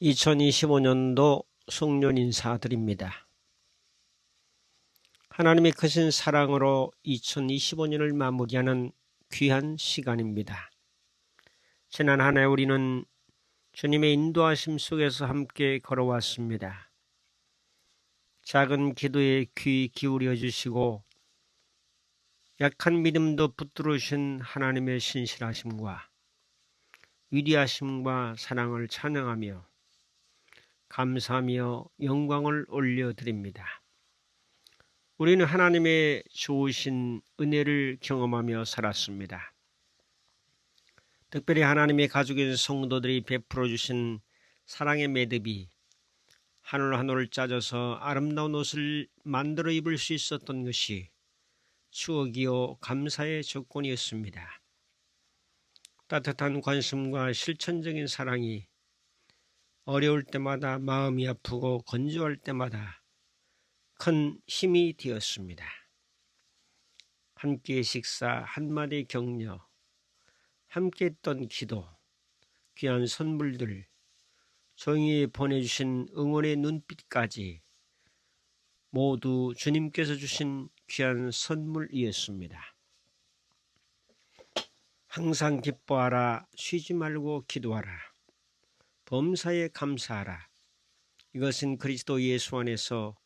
2025년도 송년 인사드립니다. 하나님의 크신 사랑으로 2025년을 마무리하는 귀한 시간입니다. 지난 한 해 우리는 주님의 인도하심 속에서 함께 걸어왔습니다. 작은 기도에 귀 기울여 주시고 약한 믿음도 붙들으신 하나님의 신실하심과 위대하심과 사랑을 찬양하며 감사하며 영광을 올려드립니다. 우리는 하나님의 좋으신 은혜를 경험하며 살았습니다. 특별히 하나님의 가족인 성도들이 베풀어 주신 사랑의 매듭이 하늘 하늘을 짜져서 아름다운 옷을 만들어 입을 수 있었던 것이 추억이요 감사의 조건이었습니다. 따뜻한 관심과 실천적인 사랑이 어려울 때마다 마음이 아프고 건조할 때마다 큰 힘이 되었습니다. 함께 식사, 한 마디 격려, 함께 했던 기도, 귀한 선물들, 종이 보내주신 응원의 눈빛까지 모두 주님께서 주신 귀한 선물이었습니다. 항상 기뻐하라, 쉬지 말고 기도하라. 범사에 감사하라. 이것은 그리스도 예수 안에서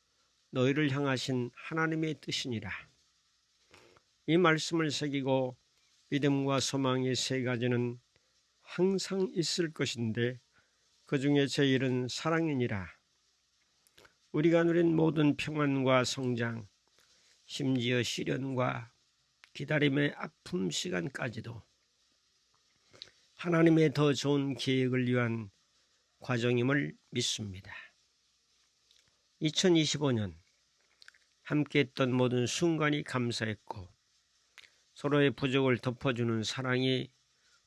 너희를 향하신 하나님의 뜻이니라. 이 말씀을 새기고 믿음과 소망의 세 가지는 항상 있을 것인데 그 중에 제일은 사랑이니라. 우리가 누린 모든 평안과 성장, 심지어 시련과 기다림의 아픔 시간까지도 하나님의 더 좋은 계획을 위한 과정임을 믿습니다. 2025년 함께 했던 모든 순간이 감사했고 서로의 부족을 덮어주는 사랑이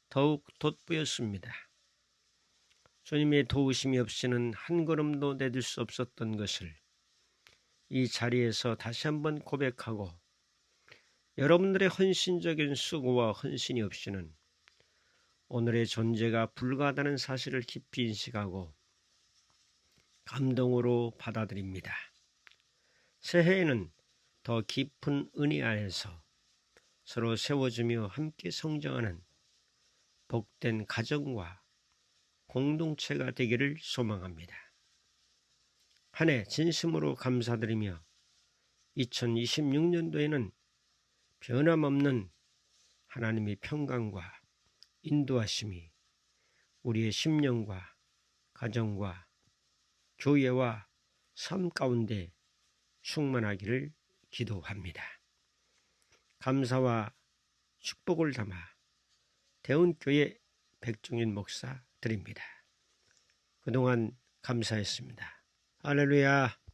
더욱 돋보였습니다. 주님의 도우심이 없이는 한 걸음도 내딜 수 없었던 것을 이 자리에서 다시 한번 고백하고 여러분들의 헌신적인 수고와 헌신이 없이는 오늘의 존재가 불가하다는 사실을 깊이 인식하고 감동으로 받아들입니다. 새해에는 더 깊은 은혜 안에서 서로 세워주며 함께 성장하는 복된 가정과 공동체가 되기를 소망합니다. 한 해 진심으로 감사드리며 2026년도에는 변함없는 하나님의 평강과 인도하심이 우리의 심령과 가정과 교회와 삶 가운데 충만하기를 기도합니다. 감사와 축복을 담아 대운교회 백종인 목사 드립니다. 그동안 감사했습니다. 할렐루야.